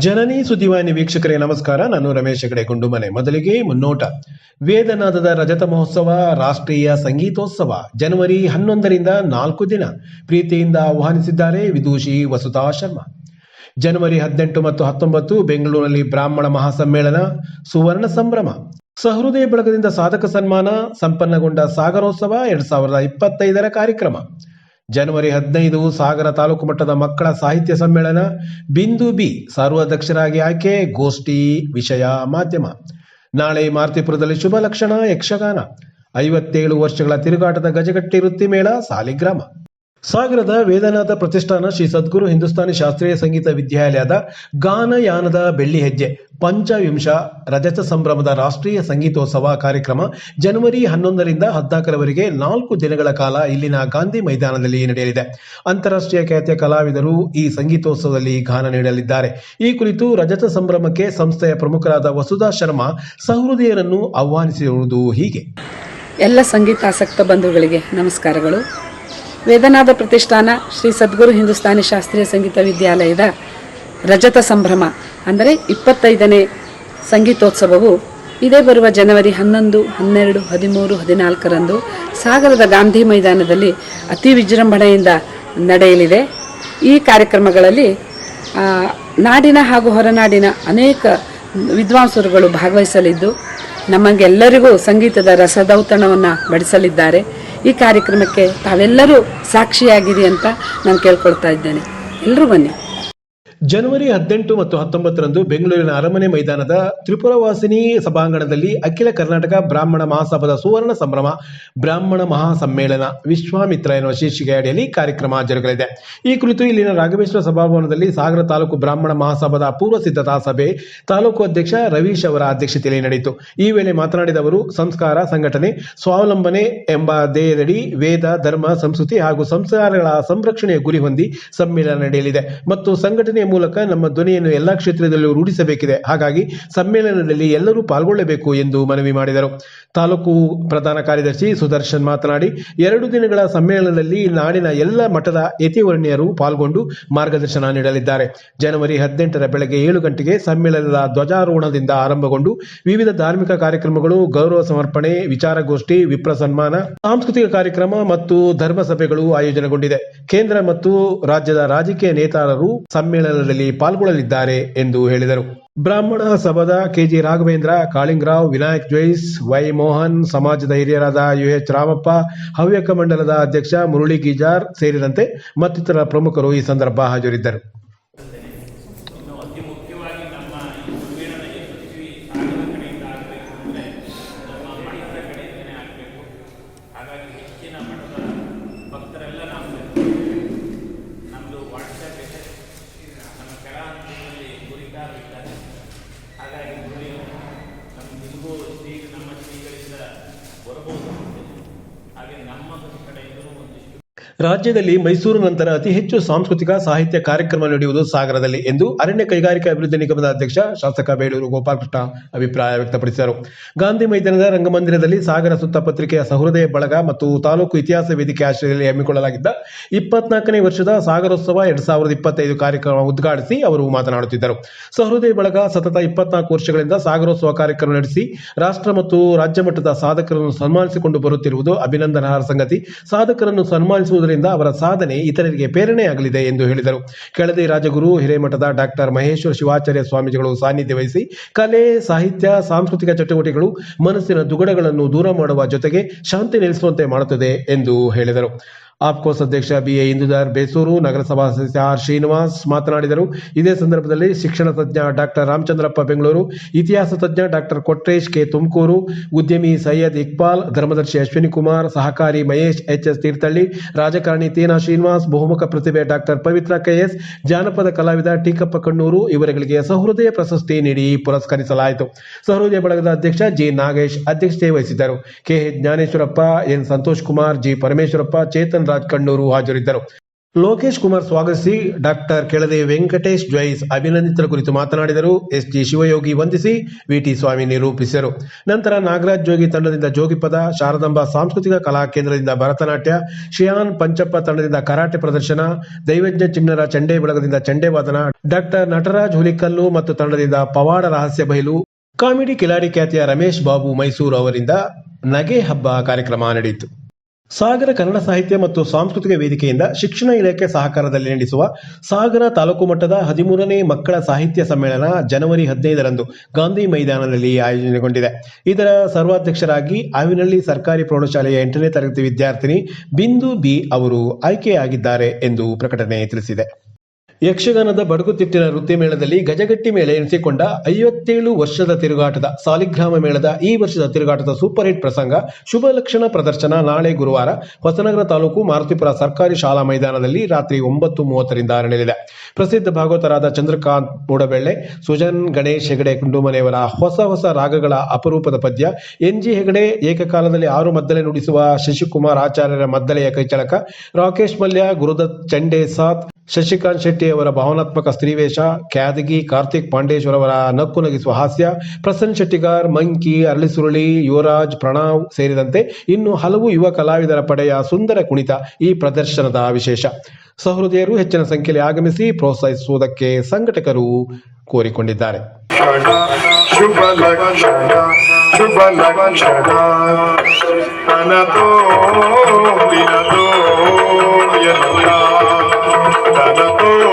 ಜನನಿ ಸುದ್ದಿವಾಹಿನಿ ವೀಕ್ಷಕರೇ, ನಮಸ್ಕಾರ. ನಾನು ರಮೇಶ್ ಹೆಗಡೆ, ಗುಂಡುಮನೆ. ಮೊದಲಿಗೆ ಮುನ್ನೋಟ. ವೇದನಾದದ ರಜತ ಮಹೋತ್ಸವ, ರಾಷ್ಟ್ರೀಯ ಸಂಗೀತೋತ್ಸವ ಜನವರಿ ಹನ್ನೊಂದರಿಂದ ನಾಲ್ಕು ದಿನ ಪ್ರೀತಿಯಿಂದ ಆಹ್ವಾನಿಸಿದ್ದಾರೆ ವಿದೂಷಿ ವಸುತಾ ಶರ್ಮಾ. ಜನವರಿ ಹದಿನೆಂಟು ಮತ್ತು ಹತ್ತೊಂಬತ್ತು ಬೆಂಗಳೂರಿನಲ್ಲಿ ಬ್ರಾಹ್ಮಣ ಮಹಾಸಮ್ಮೇಳನ, ಸುವರ್ಣ ಸಂಭ್ರಮ, ಸಹೃದಯ ಬಳಗದಿಂದ ಸಾಧಕ ಸನ್ಮಾನ, ಸಂಪನ್ನಗೊಂಡ ಸಾಗರೋತ್ಸವ, ಎರಡ್ ಸಾವಿರದ ಇಪ್ಪತ್ತೈದರ ಕಾರ್ಯಕ್ರಮ. ಜನವರಿ ಹದಿನೈದು ಸಾಗರ ತಾಲೂಕು ಮಟ್ಟದ ಮಕ್ಕಳ ಸಾಹಿತ್ಯ ಸಮ್ಮೇಳನ ಬಿಂದು ಬಿ ಸರ್ವಾಧ್ಯಕ್ಷರಾಗಿ ಆಯ್ಕೆ ಗೋಷ್ಠಿ ವಿಷಯ ಮಾಧ್ಯಮ. ನಾಳೆ ಮಾರ್ತಿಪುರದಲ್ಲಿ ಶುಭ ಲಕ್ಷಣ ಯಕ್ಷಗಾನ. ಐವತ್ತೇಳು ವರ್ಷಗಳ ತಿರುಗಾಟದ ಗಜಗಟ್ಟಿ ವೃತ್ತಿ ಮೇಳ ಸಾಲಿಗ್ರಾಮ. ಸಾಗರದ ವೇದನಾಥ ಪ್ರತಿಷ್ಠಾನ ಶ್ರೀ ಸದ್ಗುರು ಹಿಂದೂಸ್ತಾನಿ ಶಾಸ್ತ್ರೀಯ ಸಂಗೀತ ವಿದ್ಯಾಲಯದ ಗಾನಯಾನದ ಬೆಳ್ಳಿ ಹೆಜ್ಜೆ, ಪಂಚವಿಂಶ ರಜತ ಸಂಭ್ರಮದ ರಾಷ್ಟ್ರೀಯ ಸಂಗೀತೋತ್ಸವ ಕಾರ್ಯಕ್ರಮ ಜನವರಿ ಹನ್ನೊಂದರಿಂದ ಹದಿನಾಲ್ಕರವರೆಗೆ ನಾಲ್ಕು ದಿನಗಳ ಕಾಲ ಇಲ್ಲಿನ ಗಾಂಧಿ ಮೈದಾನದಲ್ಲಿ ನಡೆಯಲಿದೆ. ಅಂತಾರಾಷ್ಟ್ರೀಯ ಖ್ಯಾತಿಯ ಕಲಾವಿದರು ಈ ಸಂಗೀತೋತ್ಸವದಲ್ಲಿ ಗಾನ ನೀಡಲಿದ್ದಾರೆ. ಈ ಕುರಿತು ರಜತ ಸಂಭ್ರಮಕ್ಕೆ ಸಂಸ್ಥೆಯ ಪ್ರಮುಖರಾದ ವಸುಧಾ ಶರ್ಮಾ ಸಹೃದಯರನ್ನು ಆಹ್ವಾನಿಸಿರುವುದು ಹೀಗೆ. ಎಲ್ಲ ಸಂಗೀತಾಸಕ್ತ ಬಂಧುಗಳಿಗೆ ನಮಸ್ಕಾರಗಳು. ವೇದನಾದ ಪ್ರತಿಷ್ಠಾನ ಶ್ರೀ ಸದ್ಗುರು ಹಿಂದೂಸ್ತಾನಿ ಶಾಸ್ತ್ರೀಯ ಸಂಗೀತ ವಿದ್ಯಾಲಯದ ರಜತ ಸಂಭ್ರಮ. ಅಂದರೆ ಇಪ್ಪತ್ತೈದನೇ ಸಂಗೀತೋತ್ಸವವು ಇದೇ ಬರುವ ಜನವರಿ ಹನ್ನೊಂದು, ಹನ್ನೆರಡು, ಹದಿಮೂರು, ಹದಿನಾಲ್ಕರಂದು ಸಾಗರದ ಗಾಂಧಿ ಮೈದಾನದಲ್ಲಿ ಅತಿ ವಿಜೃಂಭಣೆಯಿಂದ ನಡೆಯಲಿದೆ. ಈ ಕಾರ್ಯಕ್ರಮಗಳಲ್ಲಿ ನಾಡಿನ ಹಾಗೂ ಹೊರನಾಡಿನ ಅನೇಕ ವಿದ್ವಾಂಸರುಗಳು ಭಾಗವಹಿಸಲಿದ್ದು, ನಮಗೆಲ್ಲರಿಗೂ ಸಂಗೀತದ ರಸದೌತಣವನ್ನು ಬಡಿಸಲಿದ್ದಾರೆ. ಈ ಕಾರ್ಯಕ್ರಮಕ್ಕೆ ತಾವೆಲ್ಲರೂ ಸಾಕ್ಷಿಯಾಗಿರಿ ಅಂತ ನಾನು ಕೇಳ್ಕೊಳ್ತಾ ಇದ್ದೇನೆ. ಎಲ್ಲರೂ ಬನ್ನಿ. ಜನವರಿ ಹದಿನೆಂಟು ಮತ್ತು ಹತ್ತೊಂಬತ್ತರಂದು ಬೆಂಗಳೂರಿನ ಅರಮನೆ ಮೈದಾನದ ತ್ರಿಪುರವಾಸಿನಿ ಸಭಾಂಗಣದಲ್ಲಿ ಅಖಿಲ ಕರ್ನಾಟಕ ಬ್ರಾಹ್ಮಣ ಮಹಾಸಭಾದ ಸುವರ್ಣ ಸಂಭ್ರಮ, ಬ್ರಾಹ್ಮಣ ಮಹಾಸಮ್ಮೇಳನ, ವಿಶ್ವಾಮಿತ್ರ ಎನ್ನುವ ಶೀರ್ಷಿಕೆ ಅಡಿಯಲ್ಲಿ ಕಾರ್ಯಕ್ರಮ ಜರುಗಲಿದೆ. ಈ ಕುರಿತು ಇಲ್ಲಿನ ರಾಘವೇಶ್ವರ ಸಭಾಭವನದಲ್ಲಿ ಸಾಗರ ತಾಲೂಕು ಬ್ರಾಹ್ಮಣ ಮಹಾಸಭಾದ ಪೂರ್ವ ಸಿದ್ಧತಾ ಸಭೆ ತಾಲೂಕು ಅಧ್ಯಕ್ಷ ರವೀಶ್ ಅವರ ಅಧ್ಯಕ್ಷತೆಯಲ್ಲಿ ನಡೆಯಿತು. ಈ ವೇಳೆ ಮಾತನಾಡಿದ ಅವರು, ಸಂಸ್ಕಾರ, ಸಂಘಟನೆ, ಸ್ವಾವಲಂಬನೆ ಎಂಬ ಧ್ಯೇಯದಡಿ ವೇದ, ಧರ್ಮ, ಸಂಸ್ಕೃತಿ ಹಾಗೂ ಸಂಸ್ಕಾರಗಳ ಸಂರಕ್ಷಣೆಯ ಗುರಿ ಹೊಂದಿ ಸಮ್ಮೇಳನ ನಡೆಯಲಿದೆ. ಮತ್ತು ಸಂಘಟನೆಯ ಮೂಲಕ ನಮ್ಮ ಧ್ವನಿಯನ್ನು ಎಲ್ಲಾ ಕ್ಷೇತ್ರದಲ್ಲೂ ರೂಢಿಸಬೇಕಿದೆ. ಹಾಗಾಗಿ ಸಮ್ಮೇಳನದಲ್ಲಿ ಎಲ್ಲರೂ ಪಾಲ್ಗೊಳ್ಳಬೇಕು ಎಂದು ಮನವಿ ಮಾಡಿದರು. ತಾಲೂಕು ಪ್ರಧಾನ ಕಾರ್ಯದರ್ಶಿ ಸುದರ್ಶನ್ ಮಾತನಾಡಿ, ಎರಡು ದಿನಗಳ ಸಮ್ಮೇಳನದಲ್ಲಿ ನಾಡಿನ ಎಲ್ಲ ಮಠದ ಯತಿವರ್ಣಿಯರು ಪಾಲ್ಗೊಂಡು ಮಾರ್ಗದರ್ಶನ ನೀಡಲಿದ್ದಾರೆ. ಜನವರಿ ಹದಿನೆಂಟರ ಬೆಳಗ್ಗೆ ಏಳು ಗಂಟೆಗೆ ಸಮ್ಮೇಳನದ ಧ್ವಜಾರೋಹಣದಿಂದ ಆರಂಭಗೊಂಡು ವಿವಿಧ ಧಾರ್ಮಿಕ ಕಾರ್ಯಕ್ರಮಗಳು, ಗೌರವ ಸಮರ್ಪಣೆ, ವಿಚಾರಗೋಷ್ಠಿ ವಿಪ್ರ ಸನ್ಮಾನ ಸಾಂಸ್ಕೃತಿಕ ಕಾರ್ಯಕ್ರಮ ಮತ್ತು ಧರ್ಮಸಭೆಗಳು ಆಯೋಜನೆಗೊಂಡಿದೆ. ಕೇಂದ್ರ ಮತ್ತು ರಾಜ್ಯದ ರಾಜಕೀಯ ನೇತಾರರು ಸಮ್ಮೇಳನದಲ್ಲಿ ಪಾಲ್ಗೊಳ್ಳಲಿದ್ದಾರೆ ಎಂದು ಹೇಳಿದರು. ಬ್ರಾಹ್ಮಣ ಸಭಾದ ಕೆಜಿ ರಾಘವೇಂದ್ರ, ಕಾಳಿಂಗರಾವ್, ವಿನಾಯಕ್ ಜೈಸ್ ವೈ ಮೋಹನ್, ಸಮಾಜದ ಹಿರಿಯರಾದ ಯುಎಚ್ ರಾಮಪ್ಪ, ಹವ್ಯಕ ಮಂಡಲದ ಅಧ್ಯಕ್ಷ ಮುರಳಿ ಗಿಜಾರ್ ಸೇರಿದಂತೆ ಮತ್ತಿತರ ಪ್ರಮುಖರು ಈ ಸಂದರ್ಭ ಹಾಜರಿದ್ದರು ಇನ್ನು ಅತಿ ಮುಖ್ಯವಾಗಿ ನಮ್ಮ ಈ ಸಮ್ಮೇಳನ ಯಶಸ್ವಿ ಸಾಗರ ಕಡೆಯಿಂದ ಆಗಬೇಕು ಅಂದರೆ ನಮ್ಮ ಮಠದ ಕಡೆಯಿಂದನೇ ಆಗಬೇಕು ಹಾಗಾಗಿ ಹೆಚ್ಚಿನ ಮಠದ ಭಕ್ತರೆಲ್ಲ ನಾವು ಸೇರ್ಕೊಂಡಿದ್ದೇವೆ ನಮ್ಮದು ವಾಟ್ಸಪ್ ಇದೆ ನಮ್ಮ ಕೆಳ ಹಂತದಲ್ಲಿ ಗುರಿಕಾರರು ಇದ್ದಾರೆ ಹಾಗಾಗಿ ಗುರಿಯವರು ನಮ್ಮ ನಿಮಗೂ ಶ್ರೀ ನಮ್ಮ ಶ್ರೀಗಳಿಂದ ಬರಬಹುದು ಹಾಗೆ ನಮ್ಮ ಕಡೆಯಿಂದಲೂ ಒಂದಿಷ್ಟು ರಾಜ್ಯದಲ್ಲಿ ಮೈಸೂರು ನಂತರ ಅತಿ ಹೆಚ್ಚು ಸಾಂಸ್ಕೃತಿಕ ಸಾಹಿತ್ಯ ಕಾರ್ಯಕ್ರಮ ನಡೆಯುವುದು ಸಾಗರದಲ್ಲಿ ಎಂದು ಅರಣ್ಯ ಕೈಗಾರಿಕಾ ಅಭಿವೃದ್ಧಿ ನಿಗಮದ ಅಧ್ಯಕ್ಷ ಶಾಸಕ ಬೇಳೂರು ಗೋಪಾಲಕೃಷ್ಣ ಅಭಿಪ್ರಾಯ ವ್ಯಕ್ತಪಡಿಸಿದರು. ಗಾಂಧಿ ಮೈದಾನದ ರಂಗಮಂದಿರದಲ್ಲಿ ಸಾಗರ ಸುತ್ತ ಪತ್ರಿಕೆಯ ಸಹೃದಯ ಬಳಗ ಮತ್ತು ತಾಲೂಕು ಇತಿಹಾಸ ವೇದಿಕೆ ಆಶ್ರಯದಲ್ಲಿ ಹಮ್ಮಿಕೊಳ್ಳಲಾಗಿದ್ದ ಇಪ್ಪತ್ನಾಲ್ಕನೇ ವರ್ಷದ ಸಾಗರೋತ್ಸವ ಎರಡ್ ಸಾವಿರದ ಇಪ್ಪತ್ತೈದು ಕಾರ್ಯಕ್ರಮ ಉದ್ಘಾಟಿಸಿ ಅವರು ಮಾತನಾಡುತ್ತಿದ್ದರು. ಸಹೃದಯ ಬಳಗ ಸತತ ಇಪ್ಪತ್ನಾಲ್ಕು ವರ್ಷಗಳಿಂದ ಸಾಗರೋತ್ಸವ ಕಾರ್ಯಕ್ರಮ ನಡೆಸಿ ರಾಷ್ಟ್ರ ಮತ್ತು ರಾಜ್ಯ ಮಟ್ಟದ ಸಾಧಕರನ್ನು ಸನ್ಮಾನಿಸಿಕೊಂಡು ಬರುತ್ತಿರುವುದು ಅಭಿನಂದನಾರ್ಹ ಸಂಗತಿ. ಸಾಧಕರನ್ನು ಸನ್ಮಾನಿಸುವುದರಿಂದ ಅವರ ಸಾಧನೆ ಇತರರಿಗೆ ಪ್ರೇರಣೆಯಾಗಲಿದೆ ಎಂದು ಹೇಳಿದರು. ಕೆಳದಿ ರಾಜಗುರು, ಹಿರೇಮಠದ ಡಾಕ್ಟರ್ ಮಹೇಶ್ವರ ಶಿವಾಚಾರ್ಯ ಸ್ವಾಮೀಜಿಗಳು ಸಾನ್ನಿಧ್ಯ ವಹಿಸಿ ಕಲೆ, ಸಾಹಿತ್ಯ, ಸಾಂಸ್ಕೃತಿಕ ಚಟುವಟಿಕೆಗಳು ಮನಸ್ಸಿನ ದುಗಡಗಳನ್ನು ದೂರ ಮಾಡುವ ಜೊತೆಗೆ ಶಾಂತಿ ನೆಲೆಸುವಂತೆ ಮಾಡುತ್ತದೆ ಎಂದು ಹೇಳಿದರು. ಆಪ್ಕೋಸ್ ಅಧ್ಯಕ್ಷ ಬಿ ಎ ಇಂದುದಾರ್ ಬೇಸೂರು ನಗರಸಭಾ ಸದಸ್ಯ ಆರ್ ಶ್ರೀನಿವಾಸ್ ಮಾತನಾಡಿದರು. ಇದೇ ಸಂದರ್ಭದಲ್ಲಿ ಶಿಕ್ಷಣ ತಜ್ಞ ಡಾಕ್ಟರ್ ರಾಮಚಂದ್ರಪ್ಪ ಬೆಂಗಳೂರು, ಇತಿಹಾಸ ತಜ್ಞ ಡಾಕ್ಟರ್ ಕೊಟ್ರೇಶ್ ಕೆ ತುಮಕೂರು, ಉದ್ಯಮಿ ಸೈಯದ್ ಇಕ್ಬಾಲ್, ಧರ್ಮದರ್ಶಿ ಅಶ್ವಿನಿ ಕುಮಾರ್, ಸಹಕಾರಿ ಮಹೇಶ್ ಎಚ್ ಎಸ್ ತೀರ್ಥಹಳ್ಳಿ, ರಾಜಕಾರಣಿ ತೀನಾ ಶ್ರೀನಿವಾಸ್, ಬಹುಮುಖ ಪ್ರತಿಭೆ ಡಾಕ್ಟರ್ ಪವಿತ್ರ ಕೆಎಸ್, ಜಾನಪದ ಕಲಾವಿದ ಟೀಕಪ್ಪ ಕಣ್ಣೂರು ಇವರುಗಳಿಗೆ ಸಹೃದಯ ಪ್ರಶಸ್ತಿ ನೀಡಿ ಪುರಸ್ಕರಿಸಲಾಯಿತು. ಸಹೃದಯ ಬಳಗದ ಅಧ್ಯಕ್ಷ ಜಿ ನಾಗೇಶ್ ಅಧ್ಯಕ್ಷತೆ ವಹಿಸಿದ್ದರು. K Jnaneshwarappa, N Santosh Kumar, G Parameshwarappa, Chetan Raj Kannur ಹಾಜರಿದ್ದರು. ಲೋಕೇಶ್ ಕುಮಾರ್ ಸ್ವಾಗತಿಸಿ ಡಾಕ್ಟರ್ ಕೆಳದೆ ವೆಂಕಟೇಶ್ ಜೈಸ್ ಅಭಿನಂದಿತರ ಕುರಿತು ಮಾತನಾಡಿದರು. ಎಸ್ ಜಿ ಶಿವಯೋಗಿ ವಂದಿಸಿ ವಿಟಿ ಸ್ವಾಮಿ ನಿರೂಪಿಸಿದರು. ನಂತರ ನಾಗರಾಜ್ ಜೋಗಿ ತಂಡದಿಂದ ಜೋಗಿಪದ ಶಾರದಾಂಬ ಸಾಂಸ್ಕೃತಿಕ ಕಲಾ ಕೇಂದ್ರದಿಂದ ಭರತನಾಟ್ಯ ಶಿಯಾನ್ ಪಂಚಪ್ಪ ತಂಡದಿಂದ ಕರಾಟೆ ಪ್ರದರ್ಶನ, ದೈವಜ್ಞ ಚಿಣ್ಣರ ಚಂಡೆ ಬಳಗದಿಂದ ಚಂಡೆ ವಾದನ, ಡಾಕ್ಟರ್ ನಟರಾಜ್ ಹುಲಿಕಲ್ಲು ಮತ್ತು ತಂಡದಿಂದ ಪವಾಡ ರಹಸ್ಯ ಬಯಲು, ಕಾಮಿಡಿ ಕಿಲಾಡಿ ಖ್ಯಾತಿಯ ರಮೇಶ್ ಬಾಬು ಮೈಸೂರು ಅವರಿಂದ ನಗೆ ಹಬ್ಬ ಕಾರ್ಯಕ್ರಮ ನಡೆಯಿತು. ಸಾಗರ ಕನ್ನಡ ಸಾಹಿತ್ಯ ಮತ್ತು ಸಾಂಸ್ಕೃತಿಕ ವೇದಿಕೆಯಿಂದ ಶಿಕ್ಷಣ ಇಲಾಖೆ ಸಹಕಾರದಲ್ಲಿ ನಡೆಸುವ ಸಾಗರ ತಾಲೂಕು ಮಟ್ಟದ ಹದಿಮೂರನೇ ಮಕ್ಕಳ ಸಾಹಿತ್ಯ ಸಮ್ಮೇಳನ ಜನವರಿ ಹದಿನೈದರಂದು ಗಾಂಧಿ ಮೈದಾನದಲ್ಲಿ ಆಯೋಜನೆಗೊಂಡಿದೆ. ಇದರ ಸರ್ವಾಧ್ಯಕ್ಷರಾಗಿ ಆವಿನಹಳ್ಳಿ ಸರ್ಕಾರಿ ಪ್ರೌಢಶಾಲೆಯ ಎಂಟನೇ ತರಗತಿ ವಿದ್ಯಾರ್ಥಿನಿ ಬಿಂದು ಬಿ ಅವರು ಆಯ್ಕೆಯಾಗಿದ್ದಾರೆ ಎಂದು ಪ್ರಕಟಣೆ ತಿಳಿಸಿದೆ. ಯಕ್ಷಗಾನದ ಬಡಗುತಿಟ್ಟಿನ ವೃತ್ತಿ ಮೇಳದಲ್ಲಿ ಗಜಗಟ್ಟಿ ಮೇಲೆ ಎನಿಸಿಕೊಂಡ ಐವತ್ತೇಳು ವರ್ಷದ ತಿರುಗಾಟದ ಸಾಲಿಗ್ರಾಮ ಮೇಳದ ಈ ವರ್ಷದ ತಿರುಗಾಟದ ಸೂಪರ್ ಹಿಟ್ ಪ್ರಸಂಗ ಶುಭ ಲಕ್ಷಣ ಪ್ರದರ್ಶನ ನಾಳೆ ಗುರುವಾರ ಹೊಸನಗರ ತಾಲೂಕು ಮಾರುತಿಪುರ ಸರ್ಕಾರಿ ಶಾಲಾ ಮೈದಾನದಲ್ಲಿ ರಾತ್ರಿ ಒಂಬತ್ತು ಮೂವತ್ತರಿಂದ ನಡೆಯಲಿದೆ. ಪ್ರಸಿದ್ಧ ಭಾಗವತರಾದ ಚಂದ್ರಕಾಂತ್ ಮೂಡಬೆಳ್ಳೆ ಸುಜನ್ ಗಣೇಶ್ ಹೆಗಡೆ ಕುಂಡುಮನೆಯವರ ಹೊಸ ಹೊಸ ರಾಗಗಳ ಅಪರೂಪದ ಪದ್ಯ, ಎನ್ ಜಿ ಹೆಗಡೆ ಏಕಕಾಲದಲ್ಲಿ ಆರು ಮದ್ದಲೆ ನುಡಿಸುವ ಶಶಿಕುಮಾರ್ ಆಚಾರ್ಯರ ಮದ್ದಲೆಯ ಕೈಚಳಕ, ರಾಕೇಶ್ ಮಲ್ಯ, ಗುರುದತ್ ಚಂಡೆ ಸಾತ್ ಶಶಿಕಾಂತ್ ಶೆಟ್ಟಿ ಅವರ ಭಾವನಾತ್ಮಕ ಸ್ತ್ರೀವೇಷ ಖ್ಯಾದಗಿ ಕಾರ್ತಿಕ್ ಪಾಂಡೇಶ್ವರ್ ಅವರ ನಕ್ಕು ನಗಿಸುವ ಹಾಸ್ಯ, ಪ್ರಸನ್ನ ಶೆಟ್ಟಿಗಾರ್, ಮಂಕಿ, ಅರಳಿಸುರುಳಿ, ಯುವರಾಜ್, ಪ್ರಣವ್ ಸೇರಿದಂತೆ ಇನ್ನು ಹಲವು ಯುವ ಕಲಾವಿದರ ಪಡೆಯ ಸುಂದರ ಕುಣಿತ ಈ ಪ್ರದರ್ಶನದ ವಿಶೇಷ. ಸಹೃದಯರು ಹೆಚ್ಚಿನ ಸಂಖ್ಯೆಯಲ್ಲಿ ಆಗಮಿಸಿ ಪ್ರೋತ್ಸಾಹಿಸುವುದಕ್ಕೆ ಸಂಘಟಕರು ಕೋರಿಕೊಂಡಿದ್ದಾರೆ. ಶುಭ Para